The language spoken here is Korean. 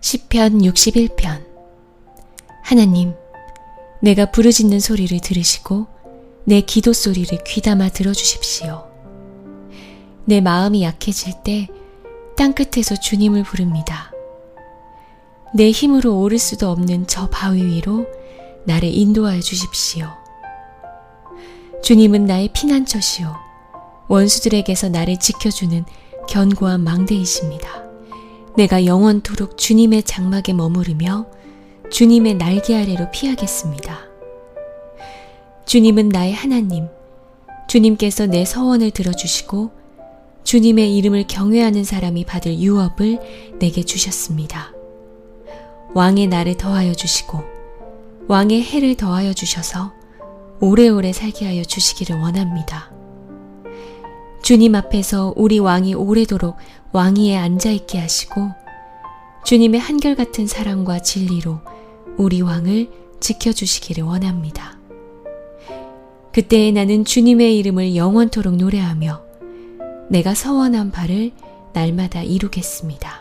시편 61편 하나님, 내가 부르짖는 소리를 들으시고 내 기도 소리를 귀담아 들어주십시오. 내 마음이 약해질 때 땅끝에서 주님을 부릅니다. 내 힘으로 오를 수도 없는 저 바위 위로 나를 인도하여 주십시오. 주님은 나의 피난처시요. 원수들에게서 나를 지켜주는 견고한 망대이십니다. 내가 영원토록 주님의 장막에 머무르며 주님의 날개 아래로 피하겠습니다. 주님은 나의 하나님, 주님께서 내 서원을 들어주시고 주님의 이름을 경외하는 사람이 받을 유업을 내게 주셨습니다. 왕의 날을 더하여 주시고 왕의 해를 더하여 주셔서 오래오래 살게 하여 주시기를 원합니다. 주님 앞에서 우리 왕이 오래도록 왕위에 앉아 있게 하시고 주님의 한결같은 사랑과 진리로 우리 왕을 지켜주시기를 원합니다. 그때에 나는 주님의 이름을 영원토록 노래하며 내가 서원한 바를 날마다 이루겠습니다.